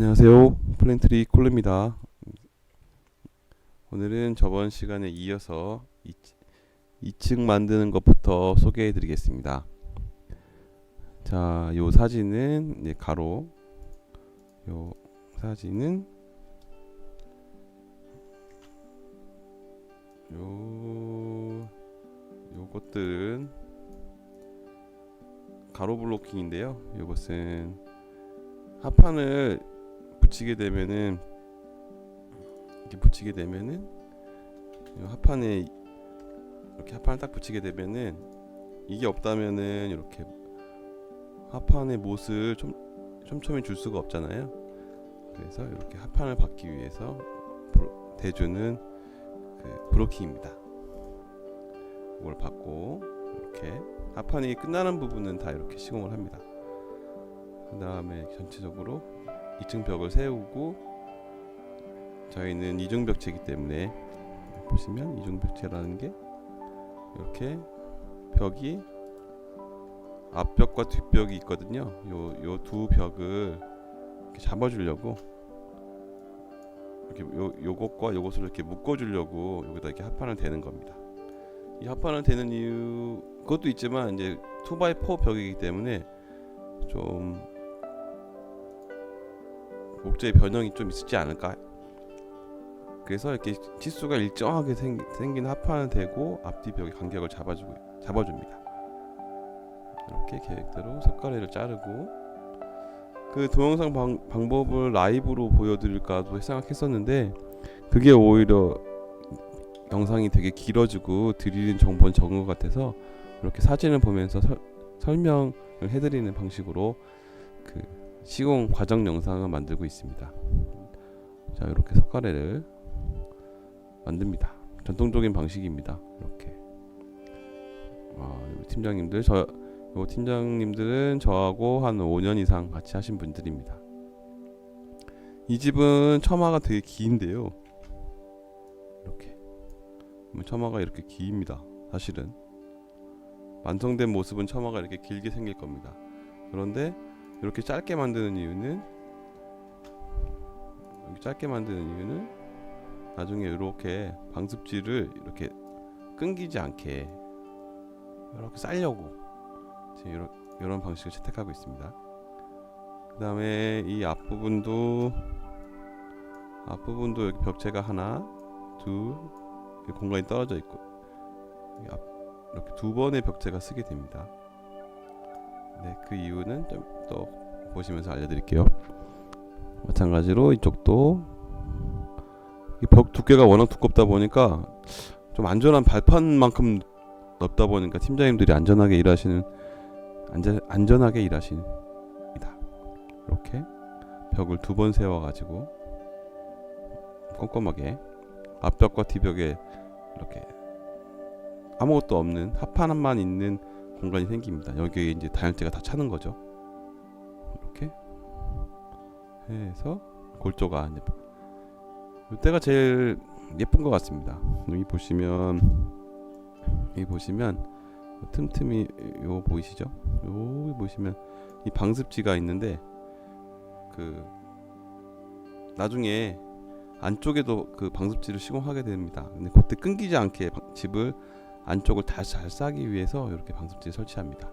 안녕하세요. 플랜트리 콜루입니다. 오늘은 저번 시간에 이어서 2층 만드는 것부터 소개해 드리겠습니다. 자, 요 사진은 이제 가로 요 사진은 요 요것들은 가로 블로킹인데요. 요것은 합판을 붙이게 되면은 이렇게 붙이게 되면은 이 합판에 이렇게 합판을 딱 붙이게 되면은 이게 없다면은 이렇게 합판의 못을 좀 촘촘히 줄 수가 없잖아요. 그래서 이렇게 합판을 받기 위해서 대주는 그 브로킹입니다. 이걸 받고 이렇게 합판이 끝나는 부분은 다 이렇게 시공을 합니다. 그 다음에 전체적으로 2층 벽을 세우고 저희는 이중 벽체이기 때문에 보시면 이중 벽체라는 게 이렇게 벽이 앞벽과 뒷벽이 있거든요. 요 요 두 벽을 이렇게 잡아주려고 이렇게 요 요것과 요것을 이렇게 묶어주려고 여기다 이렇게 합판을 대는 겁니다. 이 합판을 대는 이유 그것도 있지만 이제 2x4 벽이기 때문에 좀 목재의 변형이 좀 있지 않을까. 그래서 이렇게 치수가 일정하게 생, 생긴 합판을 대고 앞뒤 벽의 간격을 잡아주고 잡아줍니다. 이렇게 계획대로 석가래를 자르고 그 동영상 방, 방법을 라이브로 보여드릴까도 생각했었는데 그게 오히려 영상이 되게 길어지고 드리는 정보는 적은 것 같아서 이렇게 사진을 보면서 설, 설명을 해드리는 방식으로 그 시공 과정 영상을 만들고 있습니다. 자 이렇게 석가래를 만듭니다. 전통적인 방식입니다. 이렇게 아, 팀장님들 저 요 팀장님들은 저하고 한 5년 이상 같이 하신 분들입니다. 이 집은 처마가 되게 긴데요. 이렇게 처마가 이렇게 깁니다. 사실은 완성된 모습은 처마가 이렇게 길게 생길 겁니다. 그런데 이렇게 짧게 만드는 이유는 이렇게 짧게 만드는 이유는 나중에 이렇게 방습지를 이렇게 끊기지 않게 이렇게 쌀려고 지금 이런, 이런 방식을 채택하고 있습니다. 그 다음에 이 앞부분도 앞부분도 여기 벽체가 하나 둘 공간이 떨어져 있고 여기 앞, 이렇게 두 번의 벽체가 쓰게 됩니다. 네, 그 이유는 좀 또 보시면서 알려드릴게요. 마찬가지로 이쪽도 이벽 두께가 워낙 두껍다 보니까 좀 안전한 발판만큼 넓다 보니까 팀장님들이 안전하게 일하시는 안전 안전하게 일하십니다. 이렇게 벽을 두 번 세워 가지고 꼼꼼하게 앞벽과 뒤벽에 이렇게 아무것도 없는 합판만 있는 공간이 생깁니다. 여기에 이제 다연재가 다 차는 거죠. 해서 골조가 이때가 제일 예쁜 것 같습니다. 여기 보시면 여기 보시면 틈틈이 요 보이시죠? 요 보시면 이 방습지가 있는데 그 나중에 안쪽에도 그 방습지를 시공하게 됩니다. 근데 그때 끊기지 않게 방- 집을 안쪽을 다 잘 싸기 위해서 이렇게 방습지를 설치합니다.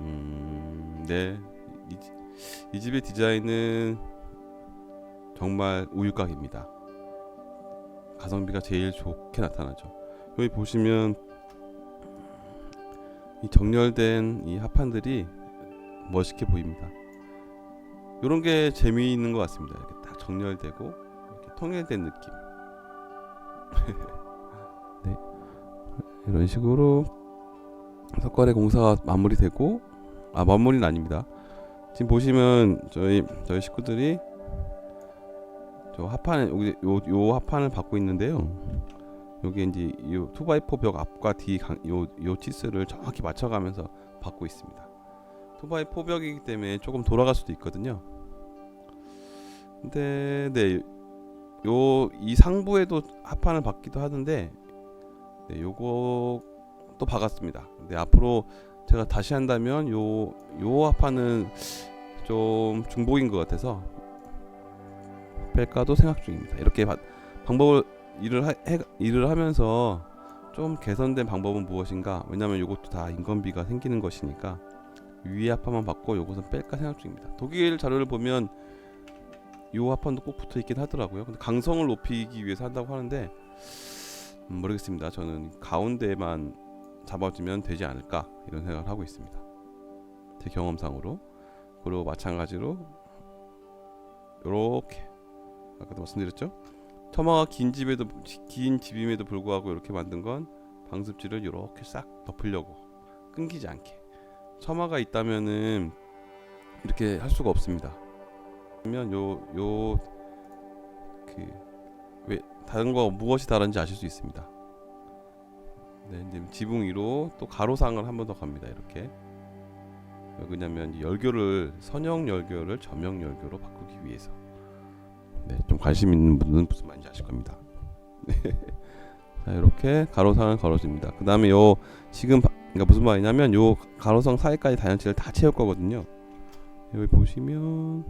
음, 네. 이, 집의 디자인은 정말 우유곽입니다. 가성비가 제일 좋게 나타나죠. 여기 보시면 이 정렬된 이 합판들이 멋있게 보입니다. 이런 게 재미있는 것 같습니다. 이렇게 딱 정렬되고 이렇게 통일된 느낌. 네, 이런 식으로 석가래 공사가 마무리되고 아 마무리는 아닙니다. 지금 보시면 저희 저희 식구들이 저 합판 여기 요, 요 합판을 받고 있는데요. 여기 이제 요 2x4 벽 앞과 뒤요요 치수를 정확히 맞춰가면서 받고 있습니다. 2x4 벽이기 때문에 조금 돌아갈 수도 있거든요. 근데 네. 요 이 상부에도 합판을 받기도 하는데 네, 요거 또 박았습니다. 근데 앞으로 제가 다시 한다면 요 요 합판은 좀 중복인 것 같아서 뺄까도 생각 중입니다. 이렇게 바- 방법을 일을 하, 해, 일을 하면서 좀 개선된 방법은 무엇인가? 왜냐하면 이것도 다 인건비가 생기는 것이니까 위에 합판만 받고 요것은 뺄까 생각 중입니다. 독일 자료를 보면 요 합판도 꼭 붙어 있긴 하더라고요. 근데 강성을 높이기 위해서 한다고 하는데 음, 모르겠습니다. 저는 가운데만 잡아주면 되지 않을까 이런 생각을 하고 있습니다. 제 경험상으로 그리고 마찬가지로 이렇게 아까도 말씀드렸죠. 처마가 긴 집에도 긴 집임에도 불구하고 이렇게 만든 건 방습지를 이렇게 싹 덮으려고 끊기지 않게 처마가 있다면은 이렇게 할 수가 없습니다. 그러면 요요그 왜 다른 거 무엇이 다른지 아실 수 있습니다. 네, 이제 지붕 위로 또 가로상을 한 번 더 갑니다. 이렇게 왜냐면 열교를 선형 열교를 점형 열교로 바꾸기 위해서. 네, 좀 관심 있는 분은 무슨 말인지 아실 겁니다. 네. 자, 이렇게 가로상을 걸어줍니다. 그 다음에 요 지금 바- 그러니까 무슨 말이냐면 요 가로상 사이까지 단열재를 다 채울 거거든요. 여기 보시면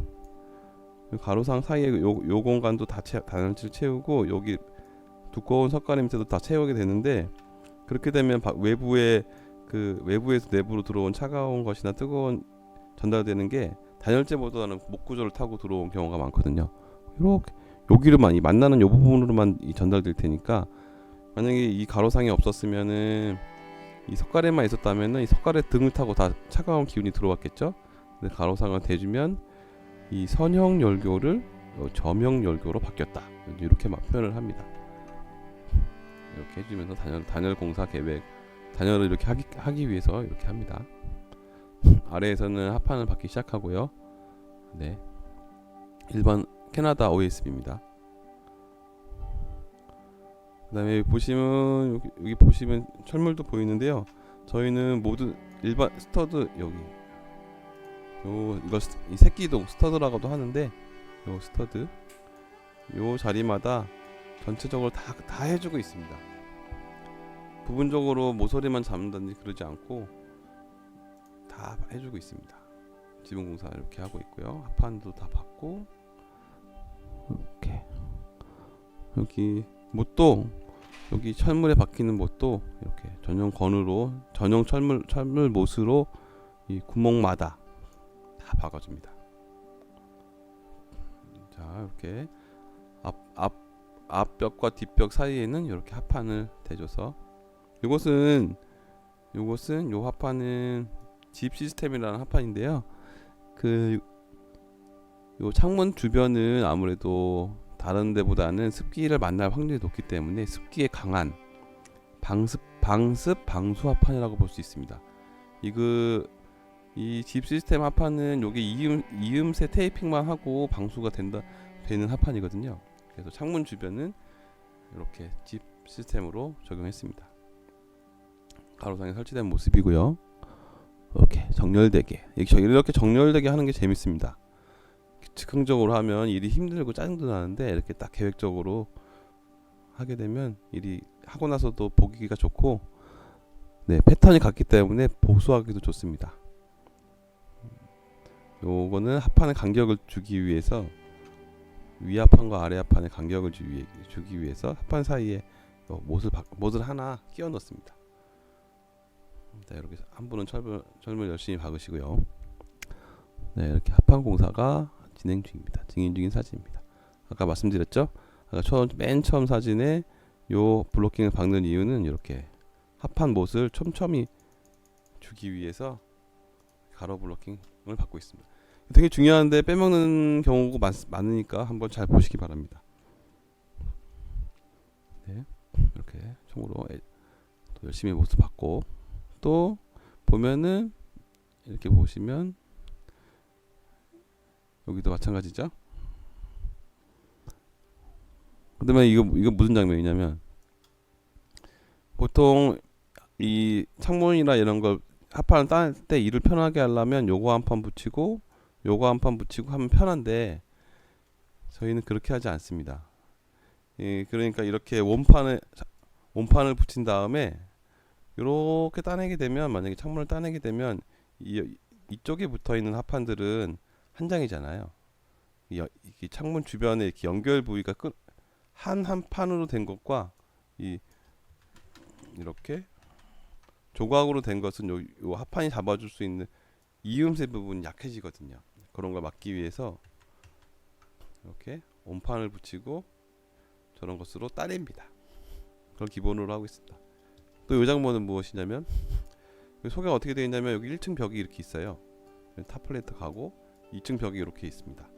요 가로상 사이에 요, 요 공간도 다 채, 단열재를 채우고 여기 두꺼운 석가래 밑에도 다 채우게 되는데 그렇게 되면 바- 외부에 그 외부에서 내부로 들어온 차가운 것이나 뜨거운 전달되는 게 단열재보다는 목 구조를 타고 들어온 경우가 많거든요. 이렇게 여기로만 이 만나는 요 부분으로만 이 전달될 테니까 만약에 이 가로상이 없었으면은 이 석가래만 있었다면은 이 석가래 등을 타고 다 차가운 기운이 들어왔겠죠. 근데 가로상을 대주면 이 선형 열교를 어, 점형 열교로 바뀌었다. 이렇게 막 표현을 합니다. 이렇게 해주면서 단열 단열 공사 계획 단열을 이렇게 하기, 하기 위해서 이렇게 합니다. 아래에서는 합판을 받기 시작하고요. 네, 1번 캐나다 OSB입니다. 그 다음에 여기 보시면 여기, 여기 보시면 철물도 보이는데요. 저희는 모두 일반 스터드 여기 요 스- 이 새끼동 스터드라고도 하는데 요 스터드 요 자리마다 전체적으로 다 다 해주고 있습니다. 부분적으로 모서리만 잡는다든지 그러지 않고 다 해주고 있습니다. 지붕 공사 이렇게 하고 있고요. 합판도 다 받고 이렇게 여기 못도 여기 철물에 박히는 못도 이렇게 전용 건으로 전용 철물 철물 못으로 이 구멍마다 다 박아줍니다. 자 이렇게 앞 앞 앞벽과 뒷벽 사이에는 이렇게 합판을 대줘서 이것은 이것은 요 합판은 집 시스템이라는 합판인데요. 그 요 창문 주변은 아무래도 다른 데보다는 습기를 만날 확률이 높기 때문에 습기에 강한 방습 방습 방수 합판이라고 볼 수 있습니다. 이그 이 집 시스템 합판은 요게 이음 이음새 테이핑만 하고 방수가 된다 되는 합판이거든요. 그래서 창문 주변은 이렇게 집 시스템으로 적용했습니다. 가로상에 설치된 모습이고요. 이렇게 정렬되게 이렇게 정렬되게 하는 게 재밌습니다. 즉흥적으로 하면 일이 힘들고 짜증도 나는데 이렇게 딱 계획적으로 하게 되면 일이 하고 나서도 보기가 좋고 네 패턴이 같기 때문에 보수하기도 좋습니다. 요거는 합판의 간격을 주기 위해서 위 합판과 아래 합판의 간격을 주기 위해서 합판 사이에 요 못을 바, 못을 하나 끼워 넣습니다. 네, 이렇게 한 분은 철물 철물 열심히 박으시고요. 네, 이렇게 합판 공사가 진행 중입니다. 진행 중인 사진입니다. 아까 말씀드렸죠? 아까 처음 맨 처음 사진에 요 블로킹을 박는 이유는 이렇게 합판 못을 촘촘히 주기 위해서 가로 블로킹을 받고 있습니다. 되게 중요한데 빼먹는 경우가 많, 많으니까 한번 잘 보시기 바랍니다. 네, 이렇게 총으로 애- 또 열심히 못을 받고 또 보면은 이렇게 보시면 여기도 마찬가지죠. 그다음에 이거 이거 무슨 장면이냐면 보통 이 창문이나 이런 걸 합판을 딸때 일을 편하게 하려면 요거 한 판 붙이고 요거 한 판 붙이고 하면 편한데 저희는 그렇게 하지 않습니다. 예, 그러니까 이렇게 원판을 원판을 붙인 다음에 이렇게 따내게 되면 만약에 창문을 따내게 되면 이 이쪽에 붙어 있는 합판들은 한 장이잖아요. 이 여- 이게 창문 주변에 이렇게 연결 부위가 한한 판으로 된 것과 이 이렇게 조각으로 된 것은 요, 요 합판이 잡아줄 수 있는 이음새 부분이 약해지거든요. 그런 걸 막기 위해서 이렇게 온판을 붙이고 저런 것으로 따냅니다. 그걸 기본으로 하고 있습니다. 또 이 장면은 무엇이냐면 여기 소개가 어떻게 되어 있냐면 여기 1층 벽이 이렇게 있어요. 탑플레이트 가고 2층 벽이 이렇게 있습니다.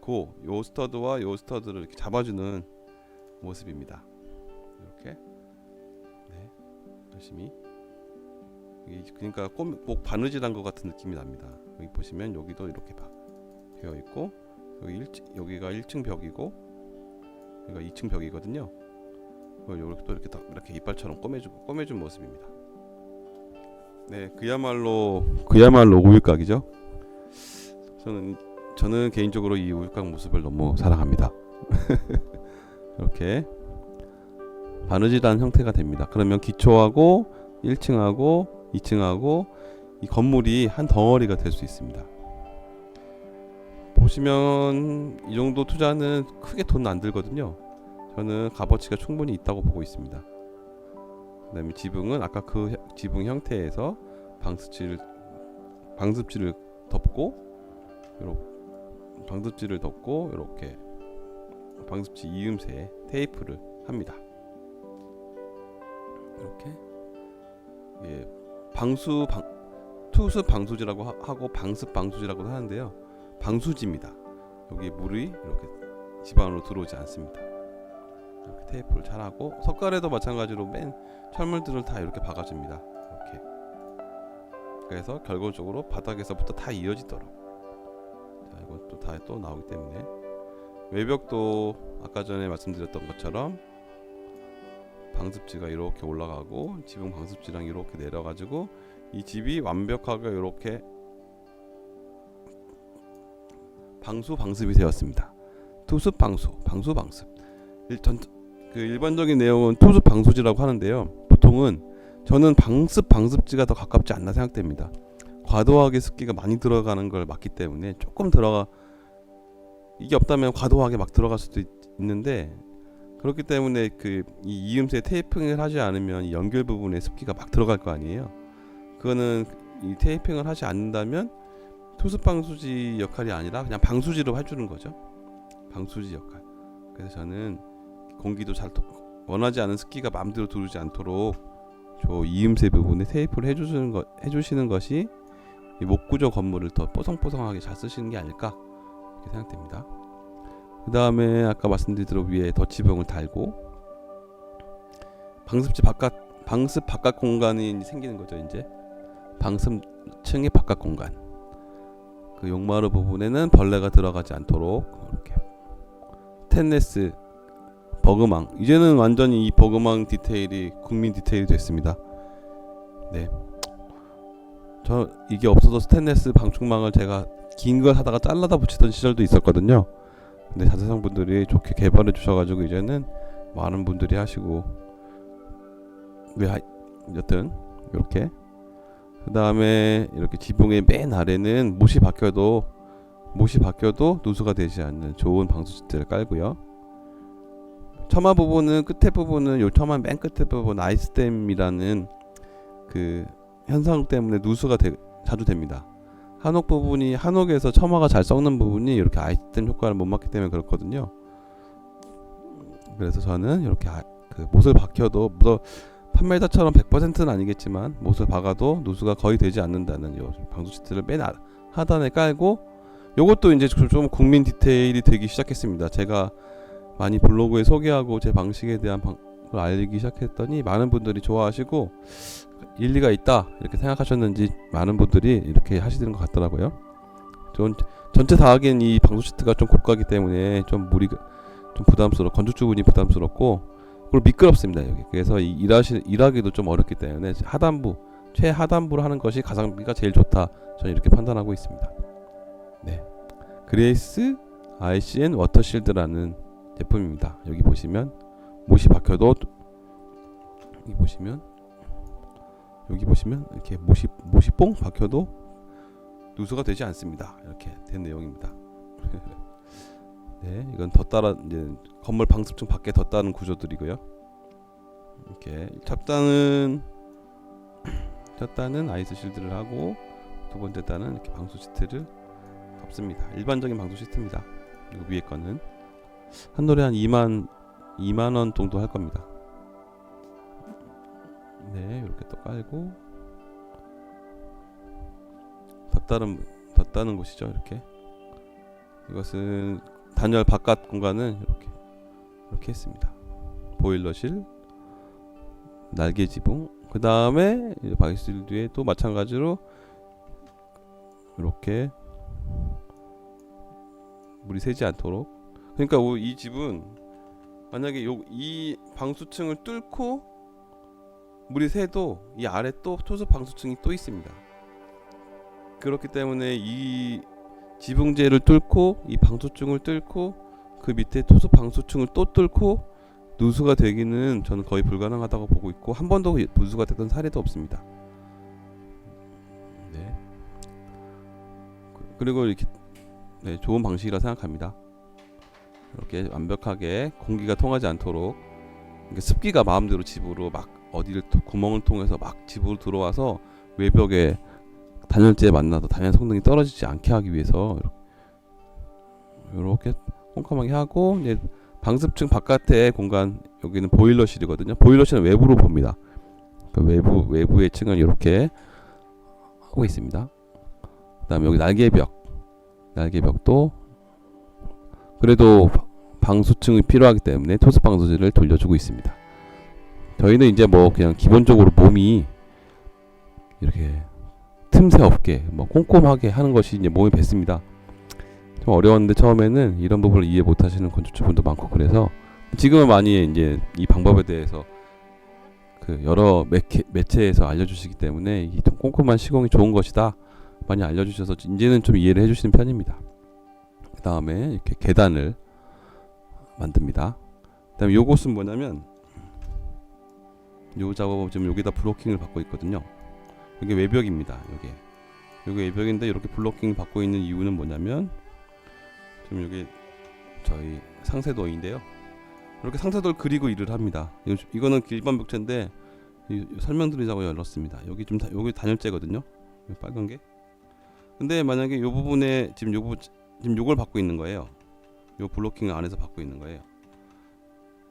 그요 스터드와 요 스터드를 이렇게 잡아주는 모습입니다. 이렇게 네 열심히 그러니까 꼭, 꼭 바느질한 것 같은 느낌이 납니다. 여기 보시면 여기도 이렇게 봐 되어 있고 여기 1, 여기가 1층 벽이고 여기가 2층 벽이거든요. 요렇게 또 이렇게 딱 이렇게 이빨처럼 꼬매주고 꼬매준 모습입니다. 네, 그야말로 그야말로 우유곽이죠. 저는 저는 개인적으로 이 우유곽 모습을 너무 사랑합니다. 이렇게 바느질한 형태가 됩니다. 그러면 기초하고 1층하고 2층하고 이 건물이 한 덩어리가 될 수 있습니다. 보시면 이 정도 투자는 크게 돈 안 들거든요. 저는 값어치가 충분히 있다고 보고 있습니다. 그다음에 지붕은 아까 그 혀- 지붕 형태에서 방습지를 방습지를 덮고 요렇게 방습지를 덮고 이렇게 방습지 이음새 테이프를 합니다. 이렇게 예, 방수 방 투습 방수지라고 하- 하고 방습 방수지라고도 하는데요. 방수지입니다. 여기 물이 이렇게 집 안으로 들어오지 않습니다. 이렇게 테이프를 잘하고 석가래도 마찬가지로 맨 철물들을 다 이렇게 박아줍니다. 이렇게 그래서 결과적으로 바닥에서부터 다 이어지도록 자 이것도 다 또 나오기 때문에 외벽도 아까 전에 말씀드렸던 것처럼 방습지가 이렇게 올라가고 지붕 방습지랑 이렇게 내려가지고 이 집이 완벽하게 이렇게 방수 방습이 되었습니다. 투습 방수, 방수 방습. 일전 그 일반적인 내용은 투습 방수지라고 하는데요. 보통은 저는 방습 방습지가 더 가깝지 않나 생각됩니다. 과도하게 습기가 많이 들어가는 걸 막기 때문에 조금 들어가 이게 없다면 과도하게 막 들어갈 수도 있, 는데 그렇기 때문에 그 이 이음새 테이핑을 하지 않으면 이 연결 부분에 습기가 막 들어갈 거 아니에요. 그거는 이 테이핑을 하지 않는다면 투습 방수지 역할이 아니라 그냥 방수지로 해주는 거죠. 방수지 역할. 그래서 저는 공기도 잘 도- 원하지 않은 습기가 마음대로 들어오지 않도록 저 이음새 부분에 테이프를 해주시는 것 해주시는 것이 이 목구조 건물을 더 뽀송뽀송하게 잘 쓰시는 게 아닐까 이렇게 생각됩니다. 그 다음에 아까 말씀드리도록 위에 덧지붕을 달고 방습지 바깥 방습 바깥 공간이 생기는 거죠 이제 방습층의 바깥 공간 그 용마루 부분에는 벌레가 들어가지 않도록 이렇게 텐네스 버그망 이제는 완전히 이 버그망 디테일이 국민 디테일이 됐습니다. 네. 저 이게 없어서 스테인레스 방충망을 제가 긴 걸 하다가 잘라다 붙이던 시절도 있었거든요. 근데 자세상 분들이 좋게 개발해 주셔가지고 이제는 많은 분들이 하시고 네, 하- 여튼 이렇게 그 다음에 이렇게 지붕의 맨 아래는 못이 박혀도 못이 박혀도 누수가 되지 않는 좋은 방수 시트를 깔고요. 처마 부분은 끝에 부분은 요 처마 맨 끝에 부분 아이스댐이라는 그 현상 때문에 누수가 되- 자주 됩니다. 한옥 부분이 한옥에서 처마가 잘 썩는 부분이 이렇게 아이스댐 효과를 못 맞기 때문에 그렇거든요. 그래서 저는 이렇게 아, 그 못을 박혀도 뭐 판매자처럼 100%는 아니겠지만 못을 박아도 누수가 거의 되지 않는다는 요 방수 시트를 맨 아- 하단에 깔고 요것도 이제 좀- 좀 국민 디테일이 되기 시작했습니다. 제가 많이 블로그에 소개하고 제 방식에 대한 방, 걸 알리기 시작했더니 많은 분들이 좋아하시고 일리가 있다 이렇게 생각하셨는지 많은 분들이 이렇게 하시는 것 같더라고요. 전 전체 다 하기엔 이 방수 시트가 좀 고가기 때문에 좀 무리 좀 부담스럽 건축주분이 부담스럽고 그리고 미끄럽습니다 여기. 그래서 이 일하시 일하기도 좀 어렵기 때문에 하단부 최하단부로 하는 것이 가성비가 제일 좋다. 저는 이렇게 판단하고 있습니다. 네, 그레이스 ICN 워터실드라는 제품입니다. 여기 보시면 못이 박혀도 여기 보시면 여기 보시면 이렇게 못이 못이 뽕 박혀도 누수가 되지 않습니다. 이렇게 된 내용입니다. 네, 이건 덧따라 이제 건물 방습층 밖에 덧다는 구조들이고요. 이렇게 첫 단은 첫 단은 아이스 실드를 하고 두 번째 단은 이렇게 방수 시트를 덮습니다. 일반적인 방수 시트입니다. 그리고 위에 거는 한 노래 한 2만 2만 원 정도 할 겁니다. 네, 이렇게 또 깔고 덧다는 덧다는 곳이죠. 이렇게 이것은 단열 바깥 공간은 이렇게 이렇게 했습니다. 보일러실, 날개 지붕, 그 다음에 바이실 뒤에 또 마찬가지로 이렇게 물이 새지 않도록. 그러니까 오- 이 집은 만약에 요 이 방수층을 뚫고 물이 새도 이 아래 또 토속 방수층이 또 있습니다. 그렇기 때문에 이 지붕재를 뚫고 이 방수층을 뚫고 그 밑에 토속 방수층을 또 뚫고 누수가 되기는 저는 거의 불가능하다고 보고 있고 한 번도 누수가 됐던 사례도 없습니다. 네. 그- 그리고 이렇게 네, 좋은 방식이라 생각합니다. 이렇게 완벽하게 공기가 통하지 않도록 습기가 마음대로 집으로 막 어디를 또 구멍을 통해서 막 집으로 들어와서 외벽에 단열재에 만나서 단열 성능이 떨어지지 않게 하기 위해서 이렇게 꼼꼼하게 하고 이제 방습층 바깥에 공간 여기는 보일러실이거든요. 보일러실은 외부로 봅니다. 그 외부 외부의 층은 이렇게 하고 있습니다. 그다음에 여기 날개벽 날개벽도 그래도 방수층이 필요하기 때문에 토스 방수지를 돌려주고 있습니다. 저희는 이제 뭐 그냥 기본적으로 몸이 이렇게 틈새 없게 뭐 꼼꼼하게 하는 것이 이제 몸에 뱄습니다. 좀 어려웠는데 처음에는 이런 부분을 이해 못하시는 건축주분도 많고 그래서 지금은 많이 이제 이 방법에 대해서 그 여러 매체, 매체에서 알려주시기 때문에 이좀 꼼꼼한 시공이 좋은 것이다 많이 알려주셔서 이제는 좀 이해를 해주시는 편입니다. 그 다음에 이렇게 계단을 만듭니다. 그 다음에 요것은 뭐냐면 요 작업은 지금 여기다 블로킹을 받고 있거든요. 이게 외벽입니다. 여기 여기 외벽인데 이렇게 블로킹 받고 있는 이유는 뭐냐면 지금 여기 저희 상세도인데요. 이렇게 상세도를 그리고 일을 합니다. 이거- 이거는 일반 벽체인데 이- 설명드리자고 열었습니다. 여기 좀 다, 여기 단열재거든요. 이 빨간 게. 근데 만약에 요 부분에 지금 요 부, 지금 요걸 받고 있는 거예요. 요 블로킹 안에서 받고 있는 거예요.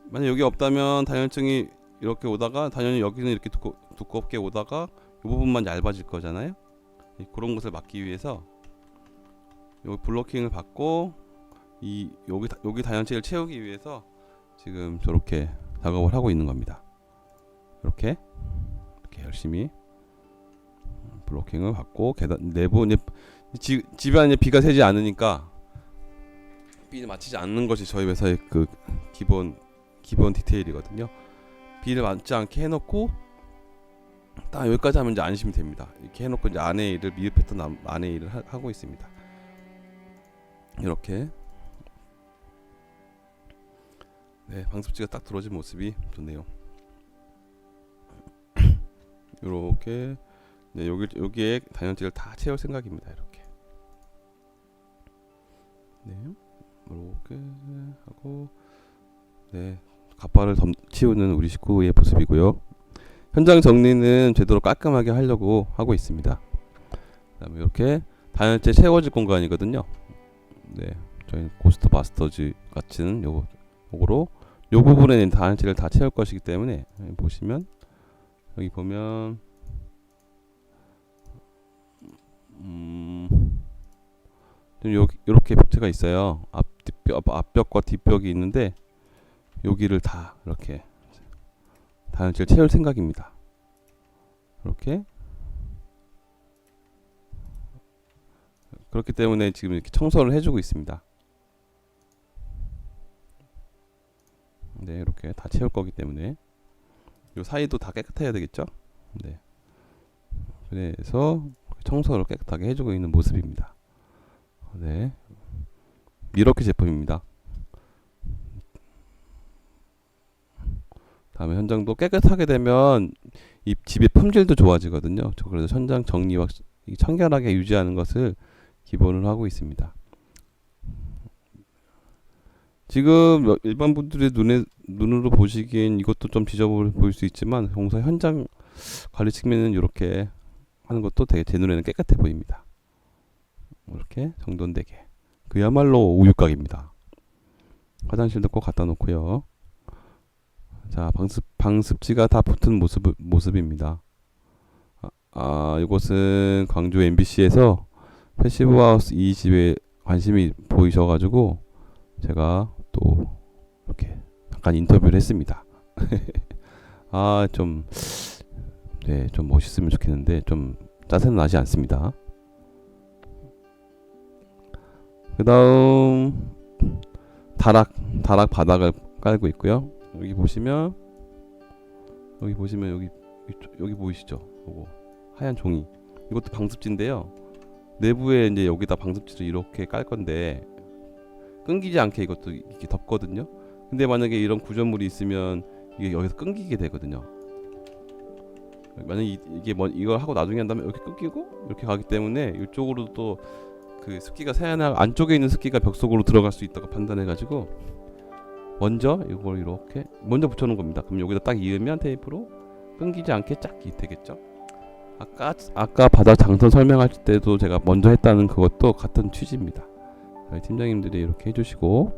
만약 여기 없다면 단열층이 이렇게 오다가 단열이 여기는 이렇게 두꺼, 두껍게 오다가 이 부분만 얇아질 거잖아요. 이- 그런 것을 막기 위해서 요 블로킹을 받고 이 여기 다- 여기 단열체를 채우기 위해서 지금 저렇게 작업을 하고 있는 겁니다. 이렇게 이렇게 열심히 블로킹을 받고 계단 내부 이제 지, 집에 이제 비가 새지 않으니까 비를 맞히지 않는 것이 저희 회사의 그 기본 기본 디테일이거든요. 비를 맞지 않게 해놓고 딱 여기까지 하면 이제 안심이 됩니다. 이렇게 해놓고 이제 안에 일을 미흡 패턴 안- 안에 일을 하, 하고 있습니다. 이렇게 네 방습지가 딱 들어진 모습이 좋네요. 이렇게 네, 여기 여기에 단열재를 다 채울 생각입니다. 이렇게 네 이렇게 하고 네 갑바를 덤, 치우는 우리 식구의 모습이고요. 현장 정리는 제대로 깔끔하게 하려고 하고 있습니다. 그다음에 이렇게 단열재 채워질 공간이거든요. 네, 저희 고스트 마스터즈 같은 요거 요거로 요 부분에는 단열재를 다 채울 것이기 때문에 보시면 여기 보면 음, 좀 여기 이렇게 벽체가 있어요. 앞 뒷벽 앞벽과 뒷벽이 있는데 여기를 다 이렇게 단열재를 채울 생각입니다. 이렇게 그렇기 때문에 지금 이렇게 청소를 해주고 있습니다. 네, 이렇게 다 채울 거기 때문에 요 사이도 다 깨끗해야 되겠죠? 네. 그래서 청소를 깨끗하게 해주고 있는 모습입니다. 네, 이렇게 제품입니다. 다음에 현장도 깨끗하게 되면 이 집의 품질도 좋아지거든요. 저 그래서 현장 정리와 이 청결하게 유지하는 것을 기본으로 하고 있습니다. 지금 여- 일반 분들의 눈에 눈으로 보시기엔 이것도 좀 지저분해 보일 수 있지만 공사 현장 관리 측면은 이렇게 하는 것도 되게 제 눈에는 깨끗해 보입니다. 이렇게 정돈되게 그야말로 우유곽입니다. 화장실도 꼭 갖다 놓고요. 자 방습 방습지가 다 붙은 모습 모습입니다. 아, 아 이곳은 광주 MBC에서 패시브 하우스 이 집에 관심이 보이셔가지고 제가 또 이렇게 잠깐 인터뷰를 했습니다. 아, 좀, 네, 좀 멋있으면 좋겠는데, 좀 짜증 나지 않습니다. 그 다음, 다락, 다락 바닥을 깔고 있고요. 여기 보시면, 여기 보시면, 여기, 여기 보이시죠? 요거, 하얀 종이. 이것도 방습지인데요. 내부에 이제 여기다 방습지를 이렇게 깔 건데, 끊기지 않게 이것도 이렇게 덮거든요. 근데 만약에 이런 구조물이 있으면 이게 여기서 끊기게 되거든요. 만약 이, 이게 뭐 이걸 하고 나중에 한다면 이렇게 끊기고 이렇게 가기 때문에 이쪽으로 또 그 습기가 새어나 안쪽에 있는 습기가 벽 속으로 들어갈 수 있다고 판단해가지고 먼저 이걸 이렇게 먼저 붙여놓은 겁니다. 그럼 여기다 딱 이으면 테이프로 끊기지 않게 쫙 이- 되겠죠. 아까 아까 바닥 장선 설명할 때도 제가 먼저 했다는 그것도 같은 취지입니다. 팀장님들이 이렇게 해주시고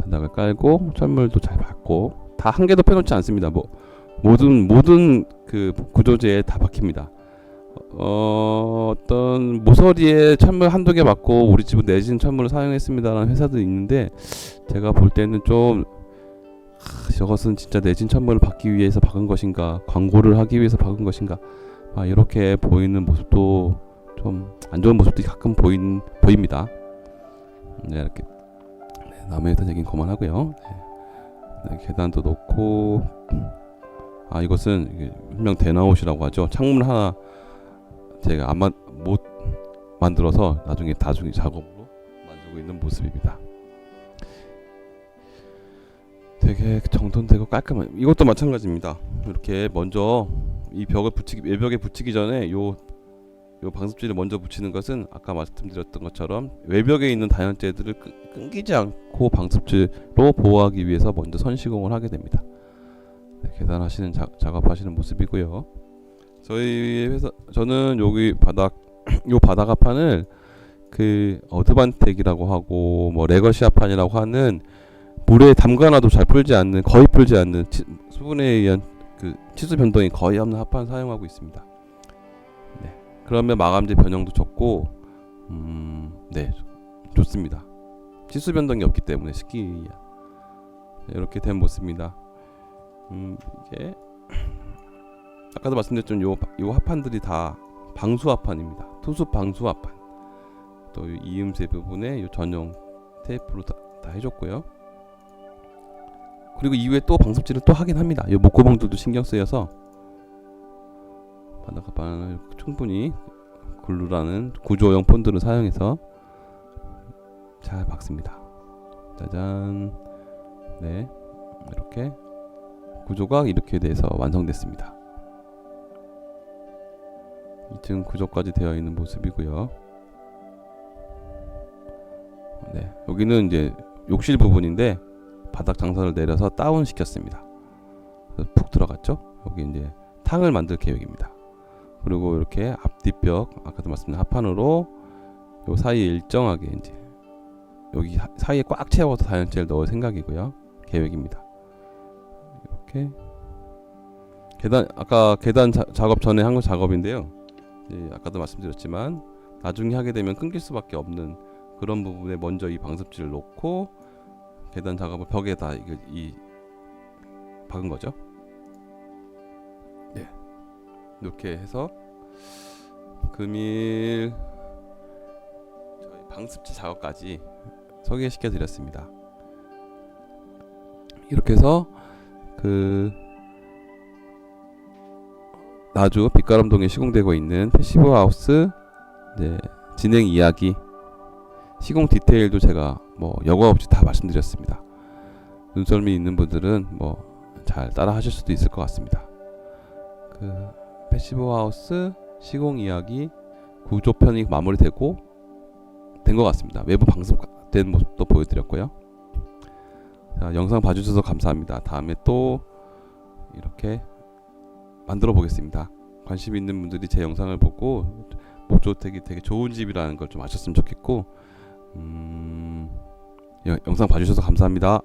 바닥을 깔고 철물도 잘 받고 다 한 개도 빼놓지 않습니다. 뭐 모든 모든 그 구조재에 다 박힙니다. 어, 어떤 모서리에 철물 한두 개 받고 우리 집은 내진 철물을 사용했습니다라는 회사도 있는데 제가 볼 때는 좀 하, 저것은 진짜 내진 철물을 받기 위해서 박은 것인가 광고를 하기 위해서 박은 것인가 아, 이렇게 보이는 모습도 좀 안 좋은 모습도 가끔 보인 보입니다. 네, 이렇게 네, 남의 얘기는 그만하고요. 네. 네, 계단도 놓고 아 이것은 분명 대나웃이라고 하죠. 창문 하나 제가 아마 못 만들어서 나중에 나중에 작업으로 만들고 있는 모습입니다. 되게 정돈되고 깔끔한 이것도 마찬가지입니다. 이렇게 먼저 이 벽을 붙이기 외벽에 붙이기 전에 요 요 방습지를 먼저 붙이는 것은 아까 말씀드렸던 것처럼 외벽에 있는 다연재들을 끄- 끊기지 않고 방습지로 보호하기 위해서 먼저 선시공을 하게 됩니다. 네, 계단하시는 자, 작업하시는 모습이고요. 저희 회사 저는 여기 바닥 요 바닥 합판을 그 어드반텍이라고 하고 뭐 레거시 아판이라고 하는 물에 담가놔도 잘 풀지 않는 거의 풀지 않는 치, 수분에 의한 그 치수 변동이 거의 없는 합판 사용하고 있습니다. 네. 그러면 마감재 변형도 적고 음, 네 좋습니다. 치수 변동이 없기 때문에 식기 네, 이렇게 된 모습입니다. 음, 이게 아까도 말씀드렸지만 요, 요 합판들이 다 방수 합판입니다. 투수 방수 합판. 또이 이음새 부분에 요 전용 테이프로 다, 다 해줬고요. 그리고 이후에 또 방습지를 또 하긴 합니다. 이 목구멍들도 신경 쓰여서 바닥 합판을 충분히 글루라는 구조형 폰드를 사용해서 잘 박습니다. 짜잔. 네, 이렇게 구조가 이렇게 돼서 완성됐습니다. 2층 구조까지 되어 있는 모습이고요. 네, 여기는 이제 욕실 부분인데 바닥 장선을 내려서 다운 시켰습니다. 푹 들어갔죠? 여기 이제 탕을 만들 계획입니다. 그리고 이렇게 앞뒤벽 아까도 말씀드린 합판으로 요 사이에 일정하게 이제 여기 하- 사이에 꽉 채워서 다연체를 넣을 생각이고요. 계획입니다. 이렇게 계단 아까 계단 자- 작업 전에 한 거 작업인데요. 예, 아까도 말씀드렸지만 나중에 하게 되면 끊길 수밖에 없는 그런 부분에 먼저 이 방습지를 놓고 계단 작업을 벽에다 이거 이 박은 거죠. 네. 이렇게 해서 금일 저희 방습지 작업까지 소개시켜 드렸습니다. 이렇게 해서 그 나주 빛가람동에 시공되고 있는 패시브 하우스 네, 진행 이야기 시공 디테일도 제가 뭐 여과 없이 다 말씀드렸습니다. 눈썰미 있는 분들은 뭐 잘 따라 하실 수도 있을 것 같습니다. 그 패시브 하우스 시공 이야기 구조편이 마무리되고 된 것 같습니다. 외부 방수된 모습도 보여드렸고요. 자, 영상 봐주셔서 감사합니다. 다음에 또 이렇게 만들어 보겠습니다. 관심 있는 분들이 제 영상을 보고 목조택이 되게 좋은 집이라는 걸 좀 아셨으면 좋겠고 음, 여- 영상 봐주셔서 감사합니다.